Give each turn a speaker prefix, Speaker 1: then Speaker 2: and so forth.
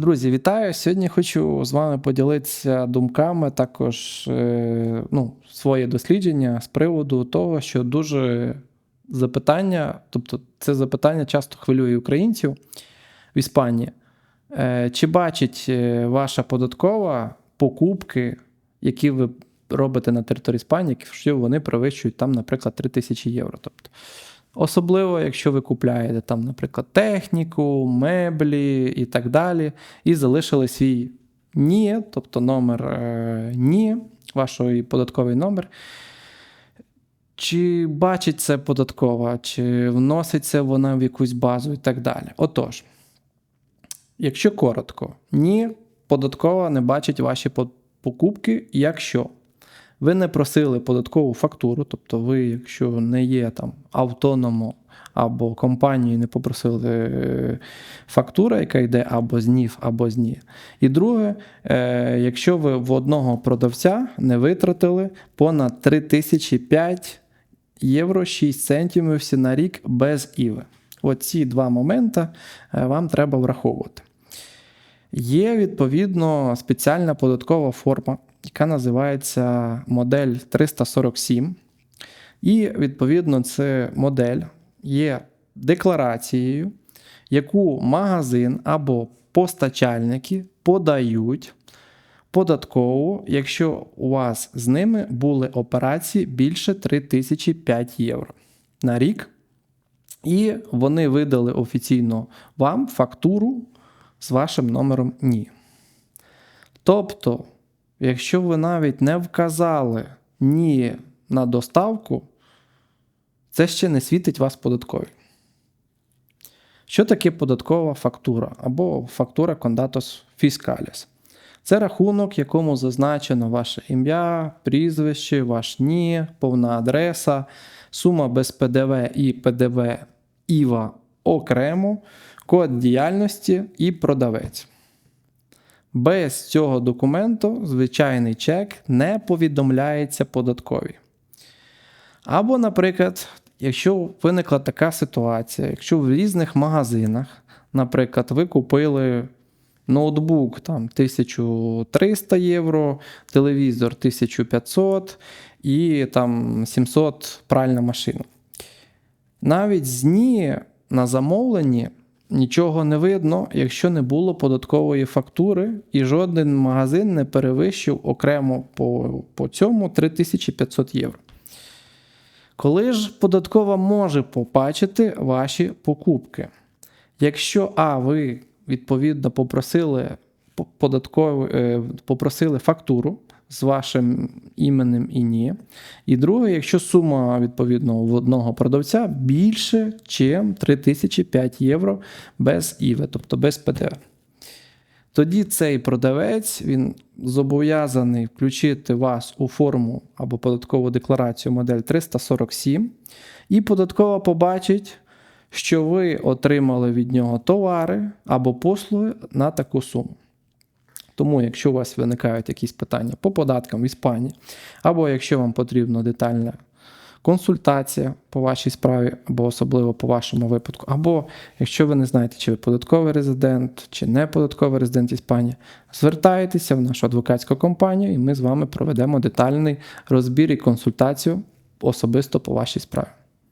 Speaker 1: Друзі, вітаю! Сьогодні хочу з вами поділитися думками, також е, ну, своє дослідження з приводу того, що дуже запитання, тобто це запитання часто хвилює українців в Іспанії. Е, Чи бачить е, ваша податкова покупки, які ви робите на території Іспанії, якщо вони перевищують там, наприклад, 3 тисячі євро? Тобто, Особливо, якщо ви купляєте там, наприклад, техніку, меблі і так далі, і залишили свій НІ, тобто номер е, НІ, вашої податковий номер. Чи бачить це податкова, чи вноситься вона в якусь базу і так далі. Отож, якщо коротко, ні, податкова не бачить ваші покупки, якщо ви не просили податкову фактуру, тобто ви, якщо не є там автономом або компанією, не попросили е, фактура, яка йде або з НІФ, або з НІ. І друге, е, якщо ви в одного продавця не витратили понад 3005 євро 6 центів на рік без ІВи. Оці два моменти е, вам треба враховувати. Є відповідно спеціальна податкова форма, яка називається модель 347. І, відповідно, це модель є декларацією, яку магазин або постачальники подають податково, якщо у вас з ними були операції більше 3005 євро на рік. І вони видали офіційно вам фактуру з вашим номером НІ. Тобто, якщо ви навіть не вказали ні на доставку, це ще не світить вас податкові. Що таке податкова фактура або фактура Condatos Fiscalis? Це рахунок, якому зазначено ваше ім'я, прізвище, ваш НІ, повна адреса, сума без ПДВ і ПДВ ІВА окремо, код діяльності і продавець. Без цього документу звичайний чек не повідомляється податкові. Або, наприклад, якщо виникла така ситуація, якщо в різних магазинах, наприклад, ви купили ноутбук там 1300 євро, телевізор 1500 і там 700 пральна машина. Навіть з ні на замовленні нічого не видно, якщо не було податкової фактури, і жоден магазин не перевищив окремо по, по цьому 3500 євро. Коли ж податкова може побачити ваші покупки? Якщо А, ви відповідно попросили податкову, е, попросили фактуру з вашим іменем і ні. І друге, якщо сума відповідно в одного продавця більше, ніж 3005 євро без ІВ, тобто без ПДВ. Тоді цей продавець він зобов'язаний включити вас у форму або податкову декларацію модель 347, і податкова побачить, що ви отримали від нього товари або послуги на таку суму. Тому, якщо у вас виникають якісь питання по податкам в Іспанії, або якщо вам потрібна детальна консультація по вашій справі, або особливо по вашому випадку, або якщо ви не знаєте, чи ви податковий резидент, чи не податковий резидент Іспанії, звертайтеся в нашу адвокатську компанію, і ми з вами проведемо детальний розбір і консультацію особисто по вашій справі.